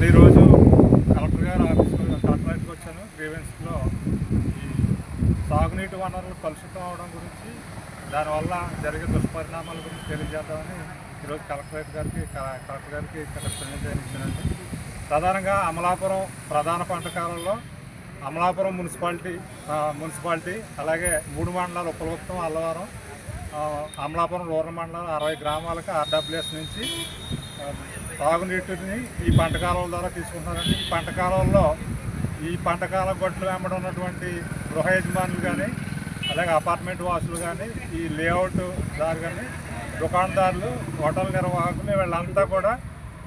నేను ఈరోజు కలెక్టర్ గారు ఆఫీస్లో కలెక్టరేట్కి వచ్చాను. గ్రీవెన్స్లో ఈ సాగునీటి వనరులు కలుషితం అవడం గురించి దానివల్ల జరిగే దుష్పరిణామాల గురించి తెలియజేద్దామని ఈరోజు కలెక్టరేట్ గారికి క- కలెక్టర్ గారికి ఇక్కడ ప్రజెంటేషన్ ఇచ్చానండి ప్రధానంగా అమలాపురం ప్రధాన పంటకాలంలో అమలాపురం మున్సిపాలిటీ మున్సిపాలిటీ అలాగే మూడు మండలాలు ఉపలగుప్తం అల్లవరం అమలాపురం రూరల్ మండలం అరవై గ్రామాలకు ఆర్డబ్ల్యూఎస్ నుంచి తాగునీటిని ఈ పంట కాలువల ద్వారా తీసుకుంటున్నారండి. ఈ పంట కాలువల్లో ఈ పంట కాలం గొడ్లు వెంబడి ఉన్నటువంటి గృహ యజమానులు కానీ అలాగే అపార్ట్మెంట్ వాసులు కానీ ఈ లేఅవుట్ దారు కానీ దుకాణదారులు హోటల్ నిర్వాహకులు వీళ్ళంతా కూడా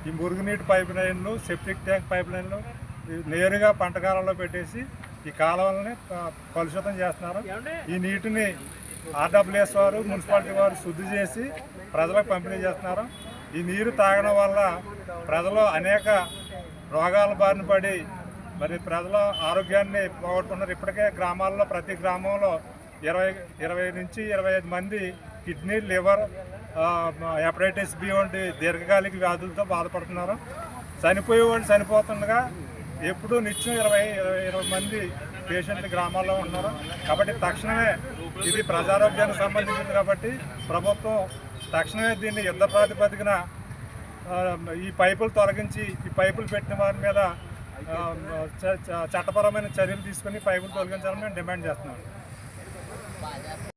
ఈ మురుగునీటి పైప్ లైన్లు సెప్టిక్ ట్యాంక్ పైప్ లైన్లు నేరుగా పంట కాలంలో పెట్టేసి ఈ కాలువలని కలుషితం చేస్తున్నారు. ఈ నీటిని ఆర్డబ్ల్యూఎస్ వారు మున్సిపాలిటీ వారు శుద్ధి చేసి ప్రజలకు పంపిణీ చేస్తున్నారు. ఈ నీరు తాగడం వల్ల ప్రజలు అనేక రోగాల బారిన పడి మరి ప్రజల ఆరోగ్యాన్ని పోగొట్టుకున్నారు. ఇప్పటికే గ్రామాల్లో ప్రతి గ్రామంలో ఇరవై ఇరవై నుంచి ఇరవై ఐదు మంది కిడ్నీ లివర్ హెపటైటిస్ బి వంటి దీర్ఘకాలిక వ్యాధులతో బాధపడుతున్నారు. చనిపోయే వాళ్ళు చనిపోతుండగా ఎప్పుడూ నిత్యం ఇరవై ఇరవై ఇరవై మంది పేషెంట్లు గ్రామాల్లో ఉన్నారు కాబట్టి తక్షణమే ఇది ప్రజారోగ్యానికి సంబంధించింది కాబట్టి ప్రభుత్వం తక్షణమే దీన్ని యుద్ధ ప్రాతిపదికన ఈ పైపులు తొలగించి ఈ పైపులు పెట్టిన వారి మీద చ- చ- చట్టపరమైన చర్యలు తీసుకొని పైపులు తొలగించాలని మేము డిమాండ్ చేస్తున్నాం.